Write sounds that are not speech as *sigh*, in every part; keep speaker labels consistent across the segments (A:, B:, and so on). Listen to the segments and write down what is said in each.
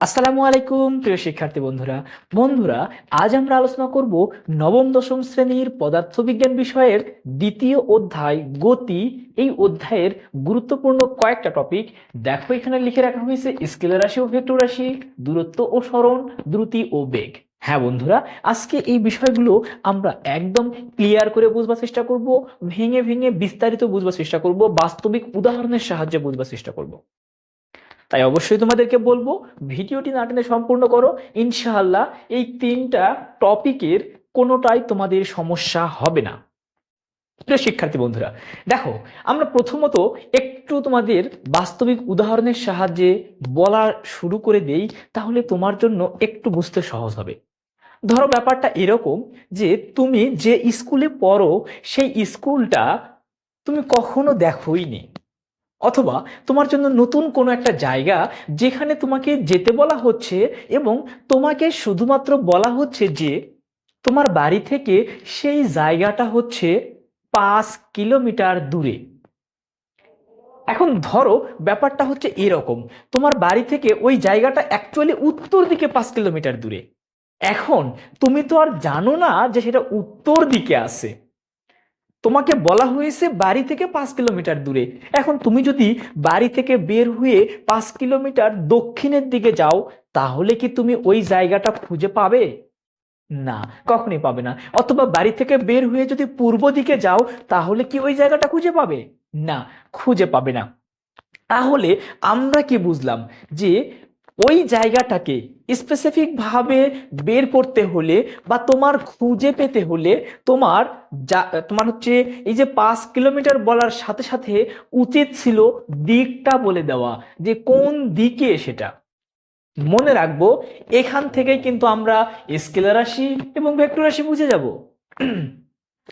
A: আসসালামু আলাইকুম, প্রিয় শিক্ষার্থী বন্ধুরা। বন্ধুরা, আজ আমরা আলোচনা করব নবম, দশম শ্রেণির পদার্থবিজ্ঞান বিষয়ের দ্বিতীয় অধ্যায়, গতি। এই অধ্যায়ের গুরুত্বপূর্ণ কয়েকটা টপিক দেখো, এখানে লিখে রাখা হয়েছে স্কেলার রাশি ও ভেক্টর রাশি, দূরত্ব ও সরণ, দ্রুতি ও বেগ। হ্যাঁ বন্ধুরা, আজকে এই বিষয়গুলো আমরা একদম ক্লিয়ার করে বুঝবার চেষ্টা করব, ভেঙে ভেঙে বিস্তারিত বুঝবার চেষ্টা করব, বাস্তবিক উদাহরণের সাহায্যে বুঝবার চেষ্টা করব। তাই অবশ্যই তোমাদেরকে বলব, ভিডিওটি না টেনে সম্পূর্ণ করো। ইনশাআল্লাহ এই তিনটা টপিকের কোনোটাই তোমাদের সমস্যা হবে না। প্রিয় শিক্ষার্থী বন্ধুরা, দেখো, আমরা প্রথমত একটু তোমাদের বাস্তবিক উদাহরণের সাহায্যে বলা শুরু করে দেই, তাহলে তোমার জন্য একটু বুঝতে সহজ হবে। ধরো ব্যাপারটা এরকম যে তুমি যে স্কুলে পড়ো, সেই স্কুলটা তুমি কখনো দেখোই নি। অথবা তোমার জন্য নতুন কোনো একটা জায়গা যেখানে তোমাকে যেতে বলা হচ্ছে এবং তোমাকে শুধুমাত্র বলা হচ্ছে যে তোমার বাড়ি থেকে সেই জায়গাটা হচ্ছে পাঁচ কিলোমিটার দূরে। এখন ধরো ব্যাপারটা হচ্ছে এরকম, তোমার বাড়ি থেকে ওই জায়গাটা অ্যাকচুয়ালি উত্তর দিকে পাঁচ কিলোমিটার দূরে। এখন তুমি তো আর জানো না যে সেটা উত্তর দিকে আছে। তোমাকে বলা হয়েছে বাড়ি থেকে পাঁচ কিলোমিটার দূরে। এখন তুমি যদি বাড়ি থেকে বের হয়ে পাঁচ কিলোমিটার দক্ষিণের দিকে যাও, তাহলে কি তুমি ওই জায়গাটা খুঁজে পাবে? না, কখনই পাবে না। অথবা বাড়ি থেকে বের হয়ে যদি পূর্ব দিকে যাও, তাহলে কি ওই জায়গাটা খুঁজে পাবে? না, খুঁজে পাবে না। তাহলে আমরা কি বুঝলাম? যে ওই জায়গাটাকে স্পেসিফিক ভাবে বের করতে হলে বা তোমার খুঁজে পেতে হলে তোমার যা, তোমার হচ্ছে এই যে পাঁচ কিলোমিটার বলার সাথে সাথে উচিত ছিল দিকটা বলে দেওয়া, যে কোন দিকে সেটা। মনে রাখব, এখান থেকেই কিন্তু আমরা স্কেলার রাশি এবং ভেক্টর রাশি বুঝে যাব।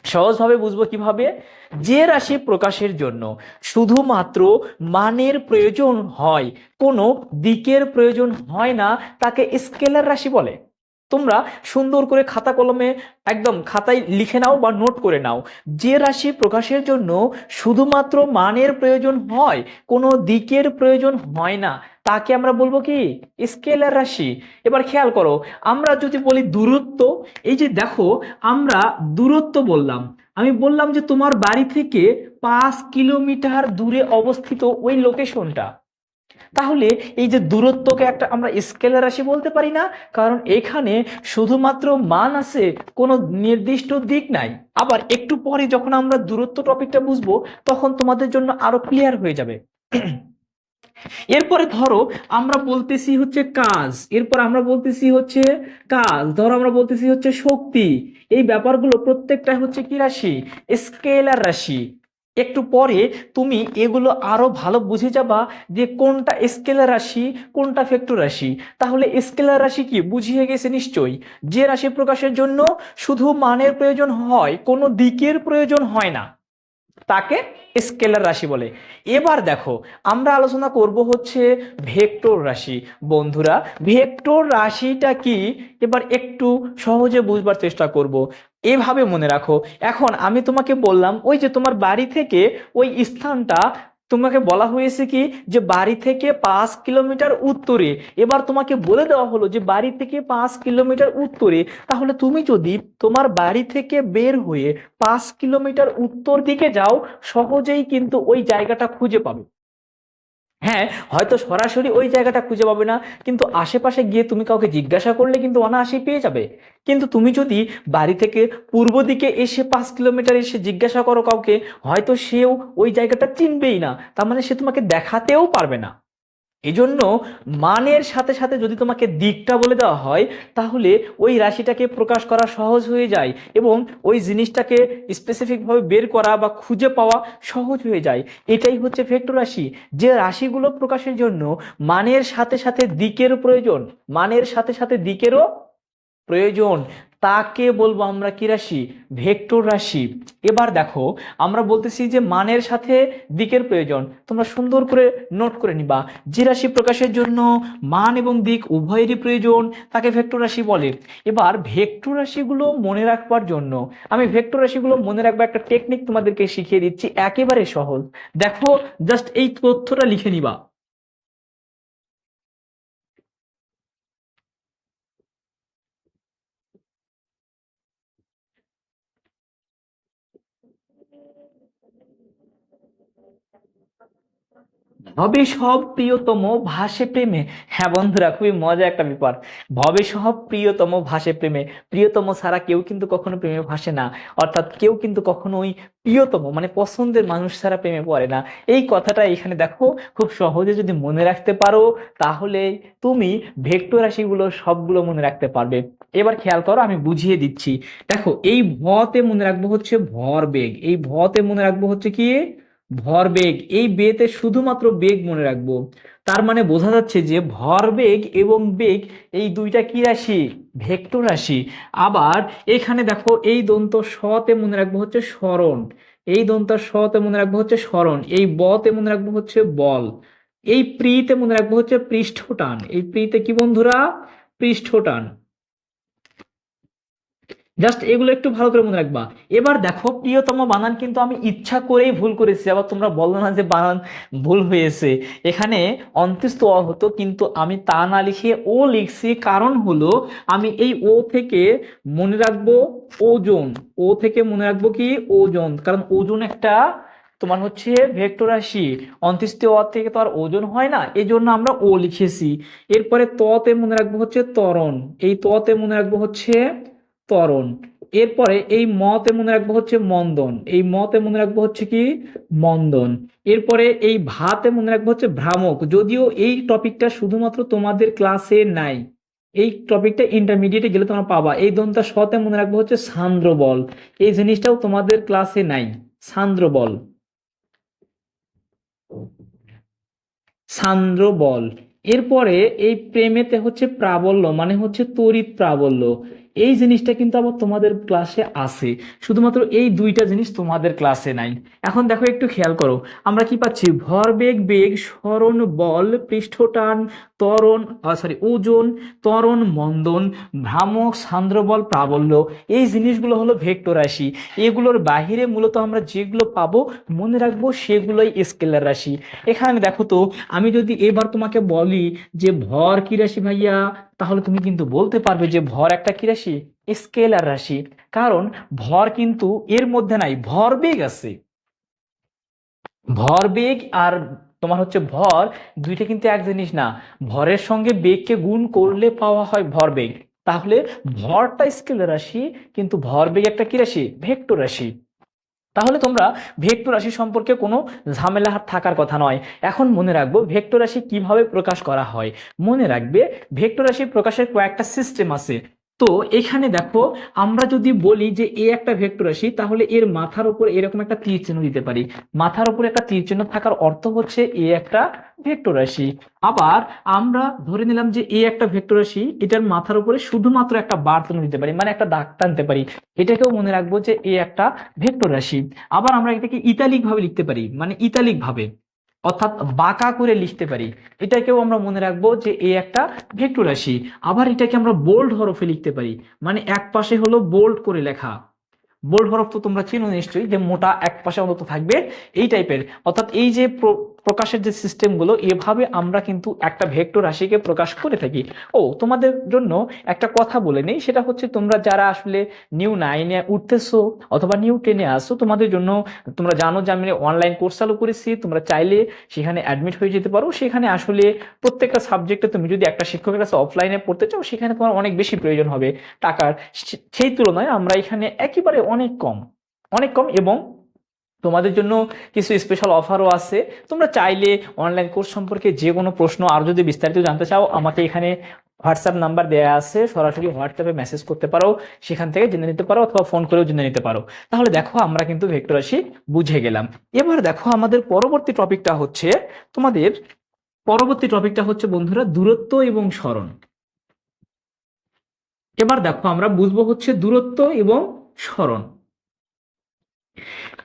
A: সহজভাবে বুঝব কীভাবে? যে রাশি প্রকাশের জন্য শুধুমাত্র মানের প্রয়োজন হয়, কোনো দিকের প্রয়োজন হয় না, তাকে স্কেলার রাশি বলে। তোমরা সুন্দর করে খাতা কলমে একদম খাতায় লিখে নাও বা নোট করে নাও। যে রাশি প্রকাশের জন্য শুধুমাত্র মানের প্রয়োজন হয়, কোনো দিকের প্রয়োজন হয় না, তাকে আমরা বলব কি? স্কেলার রাশি। এবার খেয়াল করো, আমরা যদি বলি দূরত্ব, এই যে দেখো, আমরা দূরত্ব বললাম। আমি বললাম যে তোমার বাড়ি থেকে পাঁচ কিলোমিটার দূরে অবস্থিত ওই লোকেশনটা তাহলে এই যে দূরত্বকে একটা আমরা স্কেলার রাশি বলতে পারি না, কারণ এখানে শুধুমাত্র মান আছে, কোনো নির্দিষ্ট দিক নাই। আবার একটু পরে যখন আমরা দূরত্ব টপিকটা বুঝব, তখন তোমাদের জন্য আরও ক্লিয়ার হয়ে যাবে। *clears throat* এরপরে ধরো, আমরা বলতেছি হচ্ছে কাজ। এরপর আমরা বলতেছি হচ্ছে কাজ। ধরো আমরা বলতেছি হচ্ছে শক্তি। এই ব্যাপারগুলো প্রত্যেকটা হচ্ছে কি রাশি? স্কেলার রাশি। একটু পরে তুমি এগুলো আরও ভালো বুঝে যাবা যে কোনটা স্কেলার রাশি, কোনটা ভেক্টর রাশি। তাহলে স্কেলার রাশি কি? বুঝিয়ে গেছে নিশ্চয়ই। যে রাশি প্রকাশের জন্য শুধু মানের প্রয়োজন হয়, কোনো দিকের প্রয়োজন হয় না। তাকে স্কেলার রাশি বলে। এবার দেখো, আমরা আলোচনা করব হচ্ছে ভেক্টর রাশি। বন্ধুরা ভেক্টর রাশিটা কি? এবার একটু সহজে বুঝবার চেষ্টা করব। এভাবে মনে রাখো। এখন আমি তোমাকে বললাম, ওই যে তোমার বাড়ি থেকে ওই স্থানটা তোমাকে বলা হয়েছে কি যে বাড়ি থেকে পাঁচ কিলোমিটার উত্তরে। এবার তোমাকে বলে দেওয়া হলো যে বাড়ি থেকে পাঁচ কিলোমিটার উত্তরে। তাহলে তুমি যদি তোমার বাড়ি থেকে বের হয়ে পাঁচ কিলোমিটার উত্তর দিকে যাও, সহজেই কিন্তু ওই জায়গাটা খুঁজে পাবে। হ্যাঁ হয়তো সরাসরি ওই জায়গাটা খুঁজে পাবে না, কিন্তু আশেপাশে গিয়ে তুমি কাউকে জিজ্ঞাসা করলে কিন্তু অনায়াসেই পেয়ে যাবে। কিন্তু তুমি যদি বাড়ি থেকে পূর্ব দিকে এসে পাঁচ কিলোমিটার এসে জিজ্ঞাসা করো কাউকে, হয়তো সেও ওই জায়গাটা চিনবেই না, তার মানে সে তোমাকে দেখাতেও পারবে না। এজন্য মানের সাথে সাথে যদি তোমাকে দিকটা বলে দেওয়া হয়, তাহলে ওই রাশিটাকে প্রকাশ করা সহজ হয়ে যায় এবং ওই জিনিসটাকে স্পেসিফিকভাবে বের করা বা খুঁজে পাওয়া সহজ হয়ে যায়। এটাই হচ্ছে ভেক্টর রাশি। যে রাশিগুলো প্রকাশের জন্য মানের সাথে সাথে দিকের প্রয়োজন, মানের সাথে সাথে দিকেরও প্রয়োজন। তাকে বলব আমরা কি রাশি? ভেক্টর রাশি। এবার দেখো, আমরা বলতেছি যে মানের সাথে দিকের প্রয়োজন। তোমরা সুন্দর করে নোট করে নিবা। যে রাশি প্রকাশের জন্য মান এবং দিক উভয়েরই প্রয়োজন, তাকে ভেক্টর রাশি বলে। এবার ভেক্টর রাশিগুলো মনে রাখবার জন্য, আমি ভেক্টর রাশিগুলো মনে রাখবার একটা টেকনিক তোমাদেরকে শিখিয়ে দিচ্ছি, একেবারে সহজ। দেখো জাস্ট এই তথ্যটা লিখে নিবা। ভবে সব প্রিয়তম ভাসে প্রেমে। হ্যাঁ বন্ধুরা, খুবই মজা একটা ব্যাপার। ভবে সব প্রিয়তম ভাসে প্রেমে। প্রিয়তম ছাড়া কেউ কিন্তু কখনো প্রেমে ভাসে না। অর্থাৎ কেউ কিন্তু কখনোই প্রিয়তম মানে পছন্দের মানুষ ছাড়া প্রেমে পড়ে না। এই কথাটা এখানে দেখো, খুব সহজে যদি মনে রাখতে পারো, তাহলে তুমি ভেক্টর রাশিগুলো সবগুলো মনে রাখতে পারবে। এবার খেয়াল করো, আমি বুঝিয়ে দিচ্ছি। দেখো, এই ভতে মনে রাখব হচ্ছে ভর বেগ এই ভতে মনে রাখব হচ্ছে কি? ভরবেগ এই বেতে শুধুমাত্র বেগ মনে রাখব। তার মানে বোঝা যাচ্ছে যে ভরবেগ এবং বেগ এই দুইটা কি রাশি? ভেক্টর রাশি। আবার এখানে দেখো এই দন্ত সতে মনে রাখব হচ্ছে স্মরণ। এই দন্ত সতে মনে রাখব হচ্ছে স্মরণ। এই বতে মনে রাখব হচ্ছে বল। এই প্রিতে মনে রাখব হচ্ছে পৃষ্ঠটান। এই প্রিতে কি বন্ধুরা? পৃষ্ঠটান। জাস্ট এগুলো একটু ভালো করে মনে রাখবা। এবার দেখো, প্রিয়তম বানান কিন্তু আমি ইচ্ছা করেই ভুল করেছি। আবার তোমরা বলো না যে বানান ভুল হয়েছে। এখানে অন্ত্যস্ত অ হতো, কিন্তু আমি তা না লিখে ও লিখছি। কারণ হলো, আমি এই ও থেকে মনে রাখব ওজন। ও থেকে মনে রাখব কি? ওজন। কারণ ওজন একটা তোমার হচ্ছে ভেক্টর রাশি। অন্ত্যেষ্টি অ থেকে তো আর ওজন হয় না। এই জন্য আমরা ও লিখেছি। এরপরে ততে মনে রাখব হচ্ছে ত্বরণ। এই ততে মনে রাখব হচ্ছে ত্বরণ। এরপরে এই মতে মনে রাখব হচ্ছে মন্দন। এই মতে মনে রাখব হচ্ছে কি? মন্দন। এরপরে এই ভাতে মনে রাখব হচ্ছে ভ্রামক। যদিও এই টপিকটা শুধুমাত্র তোমাদের ক্লাসে নাই। এই টপিকটা ইন্টারমিডিয়েটে গেলে তোমরা পাবা। এই দন্তা সতে মনে রাখব হচ্ছে সান্দ্র বল এই জিনিসটাও তোমাদের ক্লাসে নাই। সান্দ্র বল সান্দ্র বল এরপরে এই প্রেমেতে হচ্ছে প্রাবল্য মানে হচ্ছে তড়িৎ প্রাবল্য। এই জিনিসটা কিন্তু আবার তোমাদের ক্লাসে আছে। শুধুমাত্র এই দুইটা জিনিস তোমাদের ক্লাসে নাই। এখন দেখো, একটু খেয়াল করো। আমরা কি পাচ্ছি? ভরবেগ, বেগ, স্মরণ, বল, পৃষ্ঠটান, ত্বরণ সরি ওজন, ত্বরণ, মন্দন, ভ্রামক সান্দ্রবল প্রাবল্য। এই জিনিসগুলো হলো ভেক্টর রাশি। এগুলোর বাহিরে মূলত আমরা যেগুলো পাবো, মনে রাখব সেগুলোই স্কেলার রাশি। এখানে দেখো তো, আমি যদি এবার তোমাকে বলি যে ভর কি রাশি ভাইয়া? তাহলে তুমি কিন্তু বলতে পারবে যে ভর একটা কি রাশি? স্কেলার রাশি। কারণ ভর কিন্তু এর মধ্যে নাই ভরবেগ আছে। ভরবেগ আর তোমার হচ্ছে ভর দুইটা কিন্তু এক জিনিস না। ভরের সঙ্গে বেগকে গুণ করলে পাওয়া হয় ভরবেগ তাহলে ভরটা স্কেলার রাশি, কিন্তু ভরবেগ একটা কি রাশি? ভেক্টর রাশি। তাহলে তোমরা ভেক্টর রাশি সম্পর্কে কোনো ঝামেলা থাকার কথা নয়। এখন মনে রাখব, ভেক্টর রাশি কীভাবে প্রকাশ করা হয়? মনে রাখবে, ভেক্টর রাশি প্রকাশের কয়েকটা সিস্টেম আছে। তো এখানে দেখো, আমরা যদি বলি যে এ একটা ভেক্টর রাশি, তাহলে এর মাথার উপর এরকম একটা তীর চিহ্ন দিতে পারি। মাথার উপর একটা তীর চিহ্ন থাকার অর্থ হচ্ছে এ একটা ভেক্টর রাশি। আবার আমরা ধরে নিলাম যে এ একটা ভেক্টর রাশি, এটার মাথার উপরে শুধুমাত্র একটা বার দিতে পারি মানে একটা দাগ টানতে পারি। এটাকেও মনে রাখব যে এ একটা ভেক্টর রাশি। আবার আমরা এটাকে ইতালিক ভাবে লিখতে পারি মানে ইতালিক ভাবে অর্থাৎ বাঁকা করে লিখতে পারি। এটাকেও আমরা মনে রাখব যে এই একটা ভেক্টর রাশি। আবার এটাকে আমরা বোল্ড হরফে লিখতে পারি। মানে এক পাশে হলো বোল্ড করে লেখা। বোল্ড হরফ তো তোমরা চিনো নিশ্চয়ই যে মোটা এক পাশে অন্তত থাকবে এই টাইপের অর্থাৎ এই যে প্রকাশের যে সিস্টেমগুলো এভাবে আমরা কিন্তু একটা ভেক্টর রাশিকে প্রকাশ করে থাকি। ও, তোমাদের জন্য একটা কথা বলে নেই, সেটা হচ্ছে তোমরা যারা আসলে নিউ নাইনে উঠতেছো অথবা নিউ টেনে আসো তোমাদের জন্য তোমরা জানো যে আমি অনলাইন কোর্স চালু করেছি, তোমরা চাইলে সেখানে অ্যাডমিট হয়ে যেতে পারো। সেখানে আসলে প্রত্যেকটা সাবজেক্টে তুমি যদি একটা শিক্ষকের কাছে অফলাইনে পড়তে চাও, সেখানে তোমার অনেক বেশি প্রয়োজন হবে। টাকার সেই তুলনায় আমরা এখানে একেবারে অনেক কম অনেক কম এবং তোমাদের জন্য কিছু স্পেশাল অফারও আছে। তোমরা চাইলে অনলাইন কোর্স সম্পর্কে যে কোনো প্রশ্ন আর যদি বিস্তারিত জানতে চাও, আমাকে এখানে হোয়াটসঅ্যাপ নাম্বার দেওয়া আছে। সরাসরি হোয়াটসঅ্যাপে মেসেজ করতে পারো, সেখান থেকে জেনে নিতে পারো অথবা ফোন করেও জেনে নিতে পারো। তাহলে দেখো আমরা কিন্তু ভেক্টর রাশি বুঝে গেলাম। এবার দেখো আমাদের পরবর্তী টপিকটা হচ্ছে, তোমাদের পরবর্তী টপিকটা হচ্ছে বন্ধুরা দূরত্ব এবং স্মরণ। এবার দেখো আমরা বুঝব হচ্ছে দূরত্ব এবং স্মরণ।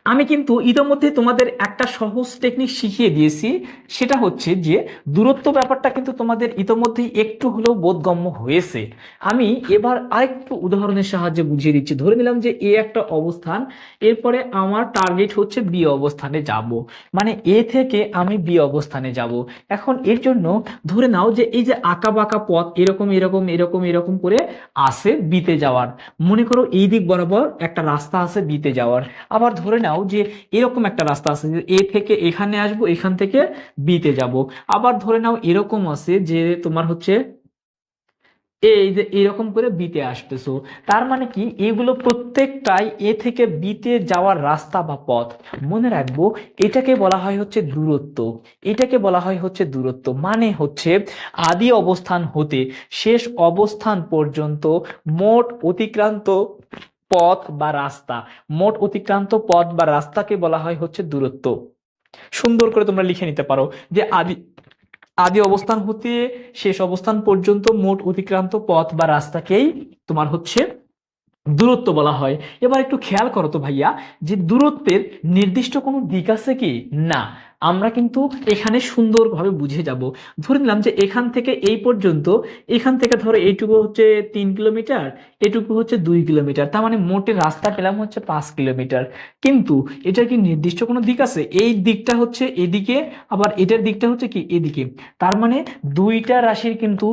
A: আমি কিন্তু ইতোমধ্যে তোমাদের একটা সহজ টেকনিক শিখিয়ে দিয়েছি। সেটা হচ্ছে যে, দূরত্ব ব্যাপারটা কিন্তু তোমাদের ইতোমধ্যেই একটু হলেও বোধগম্য হয়েছে। আমি এবার আরেকটু উদাহরণের সাহায্যে বুঝিয়ে দিচ্ছি। ধরে নিলাম যে, এ একটা অবস্থান, এরপরে আমার টার্গেট হচ্ছে বি অবস্থানে যাব। মানে এ থেকে আমি বি অবস্থানে যাব। এখন এর জন্য ধরে নাও যে, এই যে আঁকা বাঁকা পথ, এরকম এরকম এরকম এরকম করে আসে বিতে যাওয়ার। মনে করো এই দিক বরাবর একটা রাস্তা আছে বিতে যাওয়ার। আবার ধরে নাও নাও যে এরকম একটা রাস্তা আছে এ থেকে এখানে আসব, এখান থেকে বিতে যাব। আবার ধরে নাও এরকম আছে যে তোমার হচ্ছে এই যে এরকম করে বিতে আসতেছো। তার মানে কি? এগুলো প্রত্যেকটাই এ থেকে বিতে যাওয়ার রাস্তা বা পথ। মনে রাখব, এটাকে বলা হয় হচ্ছে দূরত্ব। এটাকে বলা হয় হচ্ছে দূরত্ব। মানে হচ্ছে আদি অবস্থান হতে শেষ অবস্থান পর্যন্ত মোট অতিক্রান্ত পথ বা রাস্তা। মোট অতিক্রান্ত পথ বা রাস্তাকে বলা হয় হচ্ছে দূরত্ব। সুন্দর করে তোমরা লিখে নিতে পারো যে আদি আদি অবস্থান হতে শেষ অবস্থান পর্যন্ত মোট অতিক্রান্ত পথ বা রাস্তাকেই তোমার হচ্ছে দূরত্ব বলা হয়। এবার একটু খেয়াল করো তো ভাইয়া, যে দূরত্বের নির্দিষ্ট কোনো দিক আছে কি? না। আমরা কিন্তু এখানে সুন্দরভাবে বুঝে যাব। ধরে নিলাম যে এখান থেকে এই পর্যন্ত, এখান থেকে ধরো এইটুকু হচ্ছে তিন কিলোমিটার, এটুকু হচ্ছে দুই কিলোমিটার, তার মানে মোটে রাস্তা পেলাম হচ্ছে পাঁচ কিলোমিটার। কিন্তু এটার কি নির্দিষ্ট কোনো দিক আছে? এই দিকটা হচ্ছে এদিকে, আবার এটার দিকটা হচ্ছে কি? এদিকে। তার মানে দুইটা রাশির কিন্তু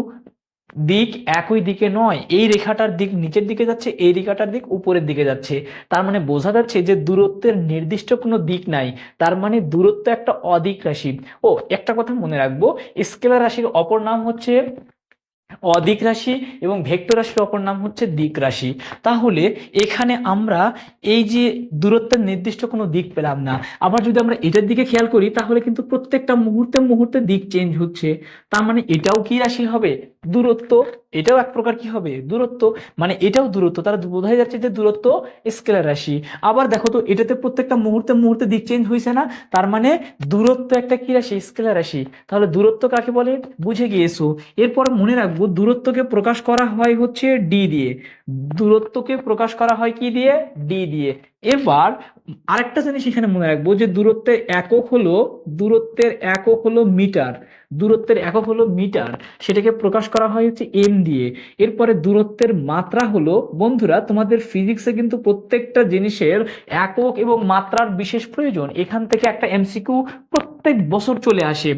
A: দিক একই দিকে নয়, এই রেখাটার দিক নিচের দিকে যাচ্ছে, এই রেখাটার দিক উপরের দিকে যাচ্ছে। তার মানে বোঝা যাচ্ছে যে দূরত্বের নির্দিষ্ট কোনো দিক নাই, তার মানে দূরত্ব একটা অদিক রাশি। ও, একটা কথা মনে রাখব, স্কেলার রাশির অপর নাম হচ্ছে অদিক রাশি এবং ভেক্টর রাশির অপর নাম হচ্ছে দিক রাশি। তাহলে এখানে আমরা এই যে দূরত্বের নির্দিষ্ট কোনো দিক পেলাম না, আবার যদি আমরা এটার দিকে খেয়াল করি, তাহলে কিন্তু প্রত্যেকটা মুহূর্তে মুহূর্তে দিক চেঞ্জ হচ্ছে। তার মানে এটাও কি রাশি হবে? দূরত্ব, এটাও এক প্রকার কি হবে? দূরত্ব মানে এটাও দূরত্ব। তারা বোঝাই যাচ্ছে যে দূরত্ব স্কেলার রাশি। আবার দেখো তো, এটাতে প্রত্যেকটা মুহূর্তে মুহূর্তে দিক চেঞ্জ হয়েছে না? তার মানে দূরত্ব একটা কি রাশি? স্কেলার রাশি। তাহলে দূরত্ব কাকে বলে? বুঝে গিয়েছো। এরপর মনে রাখব, দূরত্বকে প্রকাশ করা হয় হচ্ছে ডি দিয়ে। দূরত্বকে প্রকাশ করা হয় কি দিয়ে? ডি দিয়ে। এবার আরেকটা জিনিস এখানে মনে রাখব যে দূরত্বের একক হলো, দূরত্বের একক হলো মিটার। দূরত্বের একক হলো মিটার। সেটাকে প্রকাশ করা হয় হচ্ছে এম দিয়ে। এরপরে দূরত্বের মাত্রা হলো, বন্ধুরা, তোমাদের ফিজিক্সে কিন্তু প্রত্যেকটা জিনিসের একক এবং মাত্রার বিশেষ প্রয়োজন। এখান থেকে একটা এমসিকিউ প্রত্যেক বছর চলে আসে।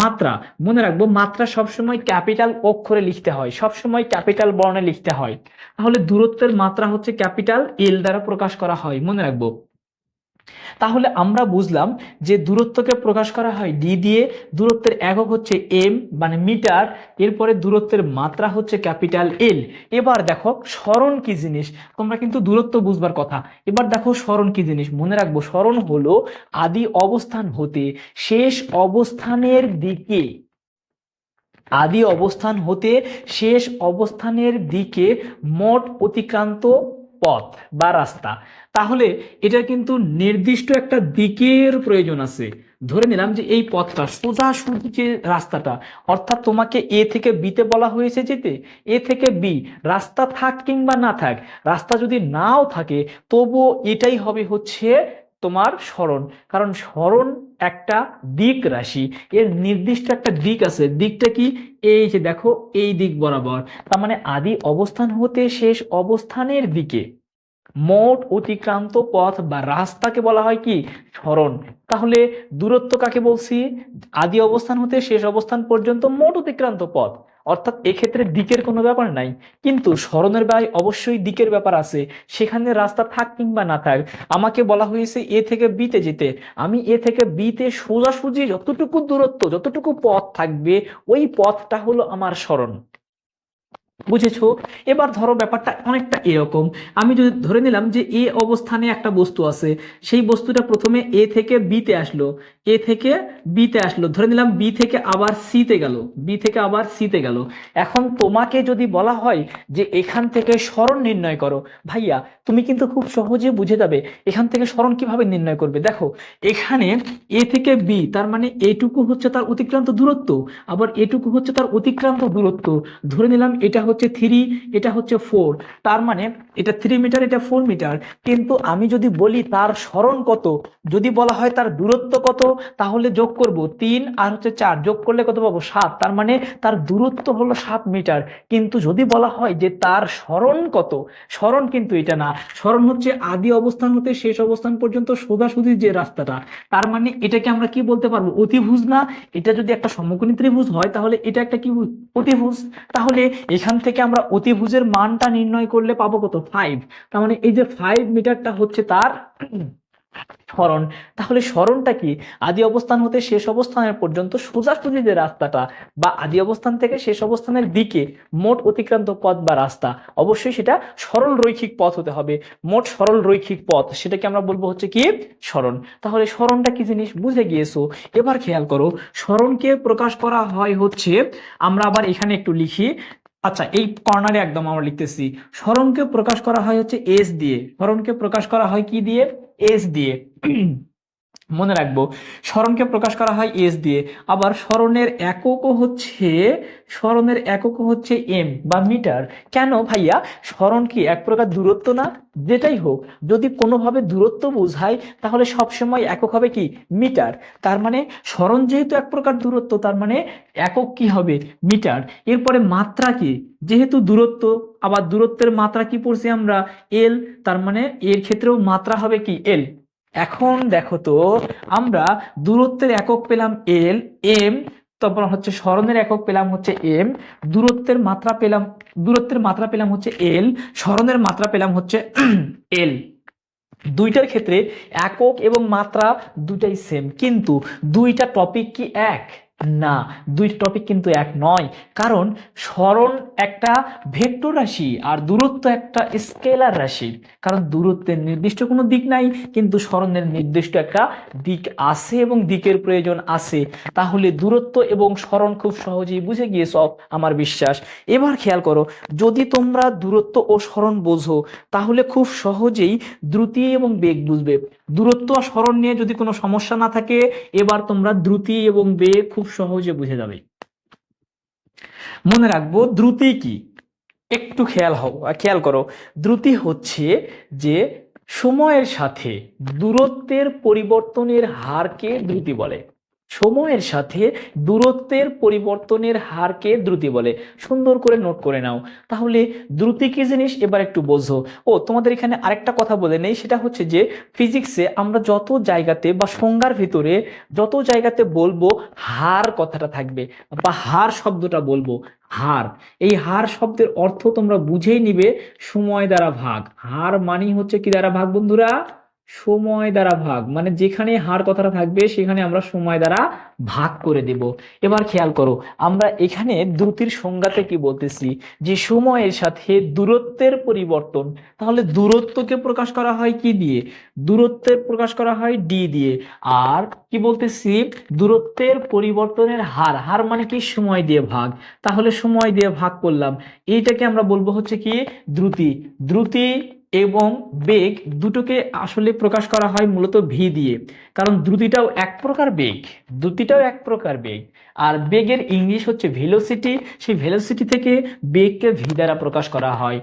A: মাত্রা, মনে রাখব, মাত্রা সবসময় ক্যাপিটাল অক্ষরে লিখতে হয়, সবসময় ক্যাপিটাল বর্ণে লিখতে হয়। তাহলে দূরত্বের মাত্রা হচ্ছে ক্যাপিটাল এল দ্বারা প্রকাশ করা হয়, মনে রাখব। তাহলে আমরা বুঝলাম যে দূরত্বকে প্রকাশ করা হয় ডি দিয়ে, দূরত্বের একক হচ্ছে এম মানে মিটার, এরপরে দূরত্বের মাত্রা হচ্ছে ক্যাপিটাল এল এবার দেখো, স্মরণ কি জিনিস? তোমরা কিন্তু দূরত্ব বুঝবার কথা। এবার দেখো স্মরণ কি জিনিস? মনে রাখব, স্মরণ হলো আদি অবস্থান হতে শেষ অবস্থানের দিকে, আদি অবস্থান হতে শেষ অবস্থানের দিকে মোট অতিক্রান্ত পথ বা রাস্তা। তাহলে এটা কিন্তু নির্দিষ্ট একটা দিকের প্রয়োজন আছে। ধরে নিলাম যে এই পথটা, সোজা সুজি যে রাস্তাটা, অর্থাৎ তোমাকে এ থেকে বিতে বলা হয়েছে যেতে, এ থেকে বি, রাস্তা থাক কিংবা না থাক, রাস্তা যদি নাও থাকে, তবুও এটাই হবে হচ্ছে তোমার স্মরণ। কারণ স্মরণ একটা দিক রাশি। এর নির্দিষ্ট একটা দিক আছে। দিকটা কি? এই যে দেখো, এই দিক বরাবর। তার মানে আদি অবস্থান হতে শেষ অবস্থানের দিকে। মোট অতিক্রান্ত পথ বা রাস্তাকে বলা হয় কি? স্মরণ। তাহলে দূরত্ব কাকে বলছি? আদি অবস্থান হতে শেষ অবস্থান পর্যন্ত মোট অতিক্রান্ত পথ। অর্থাৎ এক্ষেত্রে দিকের কোনো ব্যাপার নাই। কিন্তু স্মরণের ব্যয় অবশ্যই দিকের ব্যাপার আছে। সেখানে রাস্তা থাক কিংবা না থাক, আমাকে বলা হয়েছে এ থেকে বিতে যেতে। আমি এ থেকে বিতে সোজাসুজি যতটুকু দূরত্ব, যতটুকু পথ থাকবে, ওই পথটা হলো আমার স্মরণ। বুঝেছ? এবার ধরো ব্যাপারটা অনেকটা এরকম। আমি যদি ধরে নিলাম যে এ অবস্থানে একটা বস্তু আছে, সেই বস্তুটা প্রথমে এ থেকে বিতে আসলো, এ থেকে বিতে আসলো, ধরে নিলাম বি থেকে আবার সিতে গেল, বি থেকে আবার সিতে গেল। এখন তোমাকে যদি বলা হয় যে এখান থেকে স্মরণ নির্ণয় করো, ভাইয়া, তুমি কিন্তু খুব সহজে বুঝে যাবে এখান থেকে স্মরণ কীভাবে নির্ণয় করবে। দেখো, এখানে এ থেকে বি, তার মানে এটুকু হচ্ছে তার অতিক্রান্ত দূরত্ব, আবার এটুকু হচ্ছে তার অতিক্রান্ত দূরত্ব। ধরে নিলাম এটা হচ্ছে থ্রি এটা হচ্ছে ফোর তার মানে এটা থ্রি মিটার এটা ফোর মিটার কিন্তু আমি যদি বলি তার স্মরণ কত, যদি বলা হয় তার দূরত্ব কত, তাহলে যোগ করব তিন আর হচ্ছে চার। যোগ করলে কত পাবো? সাত। তার মানে তার দূরত্ব হলো সাত মিটার কিন্তু যদি বলা হয় যে তার স্মরণ কত, স্মরণ কিন্তু এটা না। স্মরণ হচ্ছে আদি অবস্থান হতে শেষ অবস্থান পর্যন্ত সোজাসুজি যে রাস্তাটা। তার মানে এটাকে আমরা কি বলতে পারব? অতিভুজ না? এটা যদি একটা সমকোণী ত্রিভুজ হয়, তাহলে এটা একটা কি অতিভুজ তাহলে এখান থেকে আমরা অতিভুজের মানটা নির্ণয় করলে পাবো কত? ফাইভ তার মানে এই যে ফাইভ মিটারটা হচ্ছে তার স্মরণ। তাহলে স্মরণটা কি? আদি অবস্থান হতে শেষ অবস্থানের পর্যন্ত সোজাসুজি যে রাস্তাটা বা আদি অবস্থান থেকে শেষ অবস্থানের দিকে মোট অতিক্রান্ত পথ বা রাস্তা, অবশ্যই সেটা সরল রৈখিক পথ হতে হবে। মোট সরল রৈখিক পথ, সেটাকে আমরা বলব হচ্ছে কি? স্মরণ। তাহলে স্মরণটা কি জিনিস? বুঝে গিয়েছো? এবার খেয়াল করো, স্মরণকে প্রকাশ করা হয় হচ্ছে, আমরা আবার এখানে একটু লিখি আচ্ছা এই কর্নারে একদম আমরা লিখতেছি, স্মরণকে প্রকাশ করা হয় হচ্ছে এস দিয়ে। স্মরণকে প্রকাশ করা হয় কি দিয়ে? এস দিয়ে। মনে রাখব, স্মরণকে প্রকাশ করা হয় এস দিয়ে, আবার স্মরণের এককও হচ্ছে, স্মরণের এককও হচ্ছে এম বা মিটার। কেন ভাইয়া? স্মরণ কি এক প্রকার দূরত্ব না? যেটাই হোক, যদি কোনোভাবে দূরত্ব বোঝায়, তাহলে সবসময় একক হবে কি? মিটার। তার মানে স্মরণ যেহেতু এক প্রকার দূরত্ব, তার মানে একক কি হবে? মিটার। এরপরে মাত্রা কি? যেহেতু দূরত্ব, আবার দূরত্বের মাত্রা কি পড়ছি আমরা? এল তার মানে এর ক্ষেত্রেও মাত্রা হবে কি? এল এখন দেখো তো, আমরা দূরত্বের একক পেলাম এল এম তারপর হচ্ছে স্মরণের একক পেলাম হচ্ছে এম দূরত্বের মাত্রা পেলাম, দূরত্বের মাত্রা পেলাম হচ্ছে এল স্মরণের মাত্রা পেলাম হচ্ছে *clears throat* এল দুইটার ক্ষেত্রে একক এবং মাত্রা দুটাই সেম কিন্তু দুইটা টপিক কি এক? না, দুই টপিক কিন্তু এক নয়। কারণ স্মরণ একটা ভেক্টর রাশি আর দূরত্ব একটা স্কেলার রাশি। কারণ দূরত্বের নির্দিষ্ট কোনো দিক নাই, কিন্তু স্মরণের নির্দিষ্ট একটা দিক আছে এবং দিকের প্রয়োজন আছে। তাহলে দূরত্ব এবং স্মরণ খুব সহজেই বুঝে গিয়েছ আমার বিশ্বাস। এবার খেয়াল করো, যদি তোমরা দূরত্ব ও স্মরণ বোঝো, তাহলে খুব সহজেই দ্রুতি এবং বেগ বুঝবে। দূরত্ব স্মরণ নিয়ে যদি কোনো সমস্যা না থাকে, এবার তোমরা দ্রুতি এবং বে খুব সহজে বুঝে যাবে। মনে রাখব, দ্রুতি কি? একটু খেয়াল হও খেয়াল করো। দ্রুতি হচ্ছে যে সময়ের সাথে দূরত্বের পরিবর্তনের হারকে দ্রুতি বলে। সময়ের সাথে দূরত্বের পরিবর্তনের হারকে দ্রুতি বলে। সুন্দর করে নোট করে নাও। তাহলে দ্রুতি কি জিনিস? এবার একটু বোঝো। ও, তোমাদের এখানে আরেকটা কথা বলে নেই, সেটা হচ্ছে যে ফিজিক্সে আমরা যত জায়গাতে বা সংজ্ঞার ভিতরে যত জায়গাতে বলব, হার কথাটা থাকবে বা হার শব্দটা বলব, হার। এই হার শব্দের অর্থ তোমরা বুঝেই নিবে সময় দ্বারা ভাগ। হার মানি হচ্ছে কি দ্বারা ভাগ, বন্ধুরা? সময় দ্বারা ভাগ। মানে যেখানে হার কথাটা থাকবে, সেখানে আমরা সময় দ্বারা ভাগ করে দেব। এবার খেয়াল করো, আমরা এখানে দ্রুতির সংজ্ঞাতে কি বলতেছি? যে সময়ের সাথে দূরত্বের পরিবর্তন। তাহলে দূরত্বকে প্রকাশ করা হয় কি দিয়ে? দূরত্বের প্রকাশ করা হয় ডি দিয়ে। আর কি বলতেছি? দূরত্বের পরিবর্তনের হার। হার মানে কি? সময় দিয়ে ভাগ। তাহলে সময় দিয়ে ভাগ করলাম। এইটাকে আমরা বলব হচ্ছে কি? দ্রুতি। দ্রুতি এবং বেগ দুটোকে আসলে প্রকাশ করা হয় মূলত ভি দিয়ে। কারণ দ্রুতিটাও এক প্রকার বেগ, দ্রুতিটাও এক প্রকার বেগ। আর বেগের ইংলিশ হচ্ছে ভেলোসিটি সেই ভেলোসিটি থেকে বেগকে ভি দ্বারা প্রকাশ করা হয়।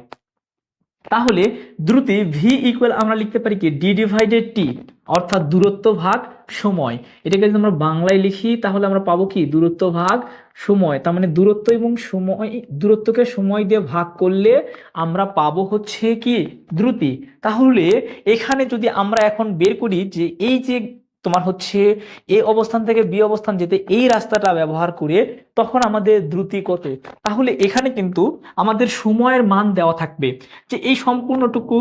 A: তাহলে দ্রুতি ভি ইকুয়াল আমরা লিখতে পারি কি? ডি ডিভাইডেড টি অর্থাৎ দূরত্ব ভাগ সময়। এটাকে যদি আমরা বাংলায় লিখি, তাহলে আমরা পাবো কি? দূরত্ব ভাগ সময়, তার মানে দূরত্ব এবং সময়, দূরত্বকে সময় দিয়ে ভাগ করলে আমরা পাবো হচ্ছে কি? দ্রুতি। তাহলে এখানে যদি আমরা এখন বের করি যে এই যে তোমার হচ্ছে এ অবস্থান থেকে বি অবস্থান যেতে এই রাস্তাটা ব্যবহার করে তখন আমাদের দ্রুতি কত? তাহলে এখানে কিন্তু আমাদের সময়ের মান দেওয়া থাকবে যে এই সম্পূর্ণটুকু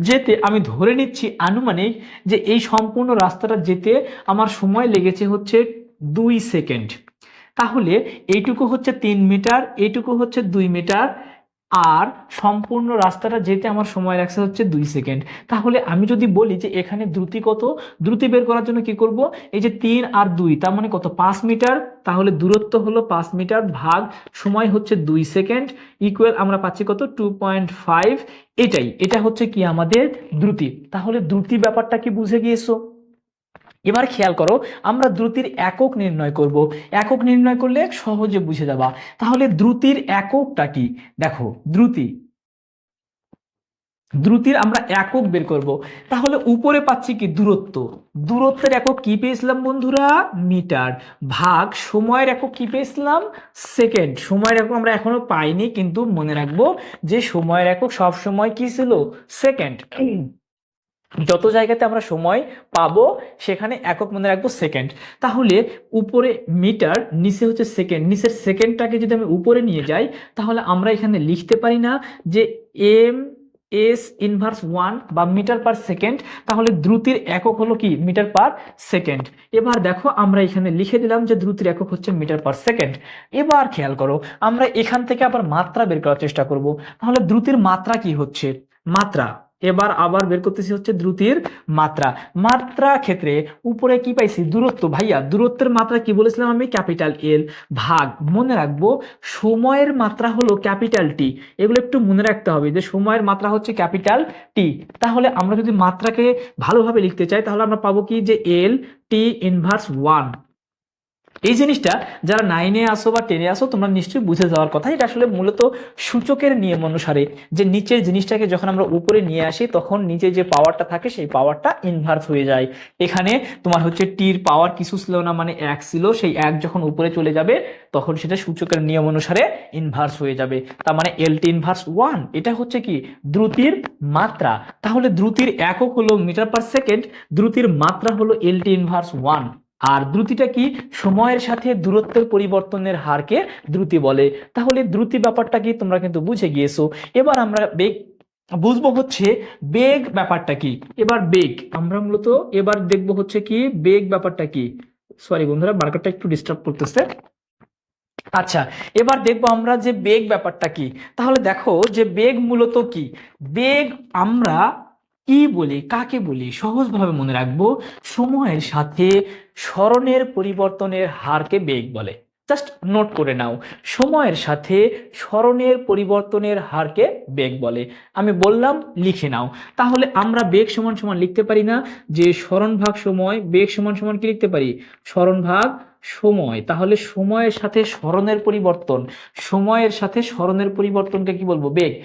A: যেতে আমি ধরে নিচ্ছি আনুমানিক যে এই সম্পূর্ণ রাস্তাটা যেতে আমার সময় লেগেছে হচ্ছে দুই সেকেন্ড। তাহলে এইটুকু হচ্ছে তিন মিটার, এইটুকু হচ্ছে দুই মিটার, আর সম্পূর্ণ রাস্তাটা যেতে আমার সময় লাগছে হচ্ছে দুই সেকেন্ড। তাহলে আমি যদি বলি যে এখানে দ্রুতি কত, দ্রুতি বের করার জন্য কি করব? এই যে তিন আর দুই, তার মানে কত? পাঁচ মিটার, তাহলে দূরত্ব হলো পাঁচ মিটার ভাগ সময় হচ্ছে দুই সেকেন্ড ইকুয়াল আমরা পাচ্ছি কত? টু পয়েন্ট ফাইভ এটাই, এটা হচ্ছে কি আমাদের দ্রুতি। তাহলে দ্রুতি ব্যাপারটা কি বুঝে গিয়েছো? এবার খেয়াল করো, আমরা দ্রুতির একক নির্ণয় করব। একক নির্ণয় করলে সহজে বুঝে যাবা। তাহলে দ্রুতির এককটা কি? দেখো, দ্রুতি। দ্রুতির আমরা একক বের করব। তাহলে উপরে পাচ্ছি কি? দূরত্ব। দূরত্বের একক কি পেয়েছিলাম বন্ধুরা? মিটার। ভাগ সময়ের একক কি পেয়েছিলাম? সেকেন্ড। সময়ের একক আমরা এখনও পাইনি, কিন্তু মনে রাখব যে সময়ের একক সব সময় কি ছিল? সেকেন্ড। যত জায়গাতে আমরা সময় পাবো, সেখানে একক মনে রাখব সেকেন্ড তাহলে উপরে মিটার নিচে হচ্ছে সেকেন্ড নিচের সেকেন্ডটাকে যদি আমি উপরে নিয়ে যাই, তাহলে আমরা এখানে লিখতে পারি না যে এম এস ইনভার্স ওয়ান বা মিটার পার সেকেন্ড তাহলে দ্রুতির একক হলো কি? মিটার পার সেকেন্ড এবার দেখো, আমরা এখানে লিখে দিলাম যে দ্রুতির একক হচ্ছে মিটার পার সেকেন্ড এবার খেয়াল করো, আমরা এখান থেকে আবার মাত্রা বের করার চেষ্টা করব। তাহলে দ্রুতির মাত্রা কি হচ্ছে? মাত্রা। এবার আবার বের করতেছি হচ্ছে দ্রুতির মাত্রা। মাত্রা ক্ষেত্রে উপরে কি পাইছি? দূরত্ব। ভাইয়া, দূরত্বের মাত্রা কি বলেছিলাম আমি? ক্যাপিটাল এল ভাগ। মনে রাখব, সময়ের মাত্রা হলো ক্যাপিটাল টি। এগুলো একটু মনে রাখতে হবে যে সময়ের মাত্রা হচ্ছে ক্যাপিটাল টি। তাহলে আমরা যদি মাত্রাকে ভালোভাবে লিখতে চাই, তাহলে আমরা পাবো কি? যে এল টি ইনভার্স ওয়ান। এই জিনিসটা যারা নাইনে আসো বা টেনে আসো, তোমরা নিশ্চয়ই বুঝে যাওয়ার কথা। এটা আসলে মূলত সূচকের নিয়ম অনুসারে যে নিচের জিনিসটাকে যখন আমরা উপরে নিয়ে আসি, তখন নিচে যে পাওয়ারটা থাকে, সেই পাওয়ারটা ইনভার্স হয়ে যায়। এখানে তোমার হচ্ছে টির পাওয়ার কিছু ছিল না মানে এক ছিল। সেই এক যখন উপরে চলে যাবে, তখন সেটা সূচকের নিয়ম অনুসারে ইনভার্স হয়ে যাবে। তার মানে এল টি ইনভার্স ওয়ান এটা হচ্ছে কি? দ্রুতির মাত্রা। তাহলে দ্রুতির একক হলো মিটার পার সেকেন্ড দ্রুতির মাত্রা হলো এল টি ইনভার্স ওয়ান আর দ্রুতিটা কি? সময়ের সাথে দূরত্বের পরিবর্তনের হারকে দ্রুতি বলে। তাহলে দ্রুতি ব্যাপারটা কি? তোমরা কিন্তু বুঝে গিয়েছো। এবার আমরা বেগ, বুঝব হচ্ছে বেগ ব্যাপারটা কি? এবার বেগ, আমরা মূলত এবার দেখব হচ্ছে কি বেগ ব্যাপারটা কি? সরি বন্ধুরা মার্কেটটা একটু ডিস্টার্ব করতেছে। আচ্ছা এবার দেখব আমরা যে বেগ ব্যাপারটা কি। তাহলে দেখো যে বেগ মূলত কি? বেগ আমরা কি বলে, কাকে বলি সহজভাবে মনে রাখব? সময়ের সাথে স্মরণের পরিবর্তনের হারকে বেগ বলে। জাস্ট নোট করে নাও, সময়ের সাথে স্মরণের পরিবর্তনের হারকে বেগ বলে। আমি বললাম, লিখে নাও। তাহলে আমরা বেগ সমান সমান লিখতে পারি না? যে স্মরণ ভাগ সময়, বেগ সমান সমান কি লিখতে পারি? স্মরণ ভাগ সময়। তাহলে সময়ের সাথে স্মরণের পরিবর্তন, সময়ের সাথে স্মরণের পরিবর্তনকে কি বলব? বেগ,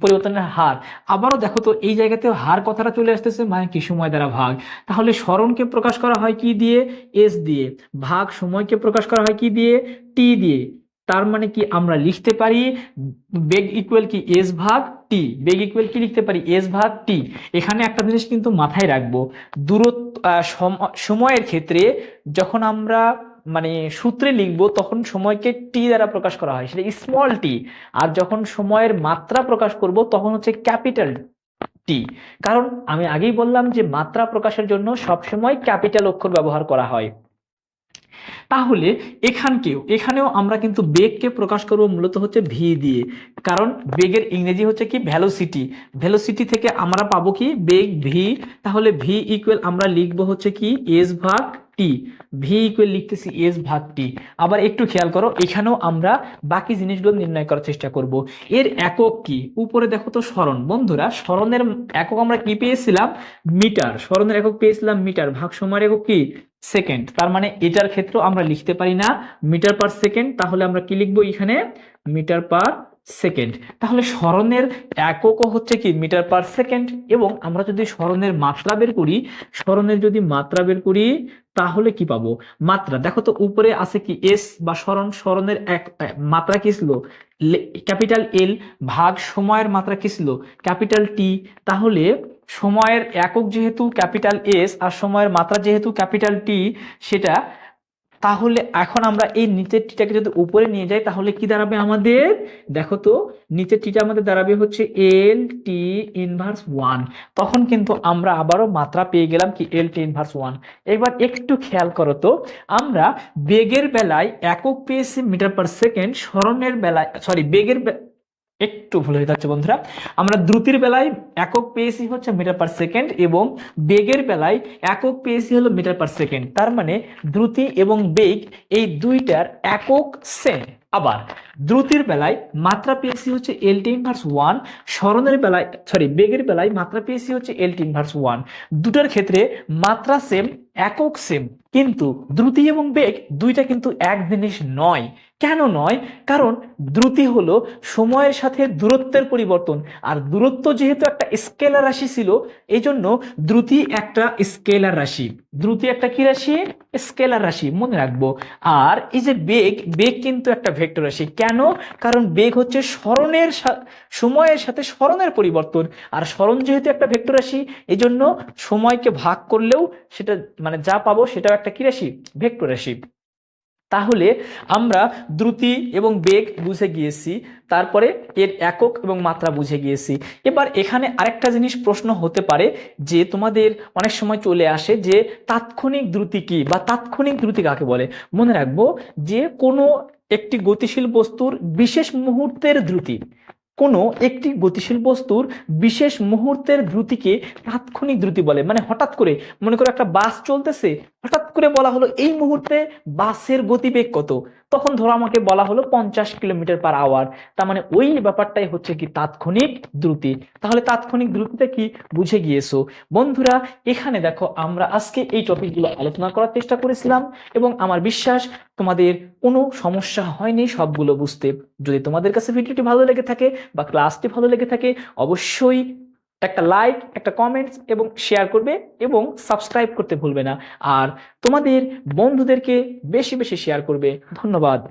A: পরিবর্তনের হার। আবারও দেখো তো, এই জায়গাতেও হার কথাটা চলে আসতেছে মানে কি সময় দ্বারা ভাগ? তাহলে স্মরণকে প্রকাশ করা হয় কি দিয়ে? এস দিয়ে। ভাগ সময়কে প্রকাশ করা হয় কি দিয়ে? টি দিয়ে। তার মানে কি আমরা লিখতে পারি বেগ ইকুয়াল কি এস ভাগ টি বেগ ইকুয়াল কি লিখতে পারি? এস ভাগ টি এখানে একটা জিনিস কিন্তু মাথায় রাখব। দূরত্ব সম- সময়ের ক্ষেত্রে যখন আমরা মানে সূত্রে লিখব, তখন সময়কে টি দ্বারা প্রকাশ করা হয়। সেটা স্মল টি আর যখন সময়ের মাত্রা প্রকাশ করব, তখন হচ্ছে ক্যাপিটাল টি কারণ আমি আগেই বললাম যে মাত্রা প্রকাশের জন্য সবসময় ক্যাপিটাল অক্ষর ব্যবহার করা হয়। তাহলে এখানকেও, এখানেও আমরা কিন্তু বেগকে প্রকাশ করব মূলত হচ্ছে ভি দিয়ে। কারণ বেগের ইংরেজি হচ্ছে কি? ভ্যালোসিটি ভ্যালোসিটি থেকে আমরা পাবো কি? বেগ ভি তাহলে ভি ইকুয়াল আমরা লিখব হচ্ছে কি? এস ভাগ টি ভি ইকুয়াল লিখতেছি এস ভাগ টি আবার একটু খেয়াল করো, এখানেও আমরা বাকি জিনিসগুলো নির্ণয় করার চেষ্টা করব। এর একক কি? উপরে দেখো তো স্মরণ। বন্ধুরা, স্মরণের একক আমরা কি পেয়েছিলাম? মিটার। স্মরণের একক পেয়েছিলাম মিটার। ভাগ সময়ের একক কি? সেকেন্ড। তার মানে এটার ক্ষেত্রেও আমরা লিখতে পারি না মিটার পার সেকেন্ড। তাহলে আমরা কি লিখব এখানে? Metre per second. তাহলে স্মরণের এককও হচ্ছে কি? Metre per second. এবং আমরা যদি স্মরণের মাত্রা বের করি, স্মরণের যদি মাত্রা বের করি তাহলে কি পাবো? মাত্রা। দেখো তো উপরে আছে কি এস বা স্মরণ, স্মরণের এক মাত্রা কি ছিল? ক্যাপিটাল এল ভাগ সময়ের মাত্রা কি ছিল? ক্যাপিটাল টি তাহলে সময়ের একক যেহেতু ক্যাপিটাল এস আর সময়ের মাত্রা যেহেতু ক্যাপিটাল টি সেটা তাহলে এখন আমরা এই নিচের টিটাকে যদি উপরে নিয়ে যাই, তাহলে কি দাঁড়াবে আমাদের? দেখো তো, নিচের টিটা আমাদের দাঁড়াবে হচ্ছে এল টি ইনভার্স ওয়ান তখন কিন্তু আমরা আবারও মাত্রা পেয়ে গেলাম কি এল টি ইনভার্স ওয়ান এবার একটু খেয়াল করো তো, আমরা বেগের বেলায় একক পেয়েছি মিটার পার সেকেন্ড স্মরণের বেলায় সরি বেগের একটু ভুল হয়ে যাচ্ছে বন্ধুরা। আমরা দ্রুতির বেলায় একক পেয়েছি হচ্ছে মিটার পার সেকেন্ড এবং বেগের বেলায় একক পেয়েছি হলো মিটার পার সেকেন্ড। তার মানে দ্রুতি এবং বেগ এই দুইটার একক সেম আবার দ্রুতির বেলায় মাত্রা পেয়েছি হচ্ছে এল টি ইনভার্স ওয়ান স্মরণের বেলায় সরি বেগের বেলায় মাত্রা পেয়েছি হচ্ছে এল টি ইনভার্স ওয়ান দুটার ক্ষেত্রে মাত্রা সেম একক সেম কিন্তু দ্রুতি এবং বেগ দুইটা কিন্তু এক জিনিস নয়। কেন নয়? কারণ দ্রুতি হলো সময়ের সাথে দূরত্বের পরিবর্তন। আর দূরত্ব যেহেতু একটা স্কেলার রাশি ছিল এই জন্য দ্রুতি একটা স্কেলার রাশি। দ্রুতি একটা কি রাশি? স্কেলার রাশি, মনে রাখব। আর এই যে বেগ বেগ কিন্তু একটা ভেক্টর রাশি। কেন? কারণ বেগ হচ্ছে স্মরণের সময়ের সাথে স্মরণের পরিবর্তন। আর স্মরণ যেহেতু একটা ভেক্টর রাশি এই জন্য সময়কে ভাগ করলেও সেটা মানে যা পাবো সেটাও একটা কি রাশি? ভেক্টর রাশি। তাহলে আমরা দ্রুতি এবং বেগ বুঝে গিয়েছি, তারপরে এর একক এবং মাত্রা বুঝে গিয়েছি। এবার এখানে আরেকটা জিনিস প্রশ্ন হতে পারে, যে তোমাদের অনেক সময় চলে আসে যে তাৎক্ষণিক দ্রুতি কি, বা তাৎক্ষণিক দ্রুতি কাকে বলে? মনে রাখব যে কোনো একটি গতিশীল বস্তুর বিশেষ মুহূর্তের দ্রুতি। কোনো একটি গতিশীল বস্তুর বিশেষ মুহূর্তের দ্রুতিকে তাৎক্ষণিক দ্রুতি বলে। মানে হঠাৎ করে, মনে করো একটা বাস চলতেছে, হঠাৎ করে বলা হলো, এই মুহূর্তে বাসের গতিবেগ কত? তখন ধরো আমাকে বলা হলো পঞ্চাশ কিলোমিটার পার আওয়ার তার মানে ওই ব্যাপারটাই হচ্ছে কি তাৎক্ষণিক দ্রুতি। তাহলে তাৎক্ষণিক দ্রুতিটা কি? বুঝে গিয়েছো। বন্ধুরা, এখানে দেখো আমরা আজকে এই টপিকগুলো আলোচনা করার চেষ্টা করেছিলাম এবং আমার বিশ্বাস তোমাদের কোনো সমস্যা হয়নি সবগুলো বুঝতে। যদি তোমাদের কাছে ভিডিওটি ভালো লেগে থাকে বা ক্লাসটি ভালো লেগে থাকে, অবশ্যই একটা লাইক একটা কমেন্টস এবং শেয়ার করবে এবং সাবস্ক্রাইব করতে ভুলবে না। আর তোমাদের বন্ধুদেরকে বেশি বেশি শেয়ার করবে। ধন্যবাদ।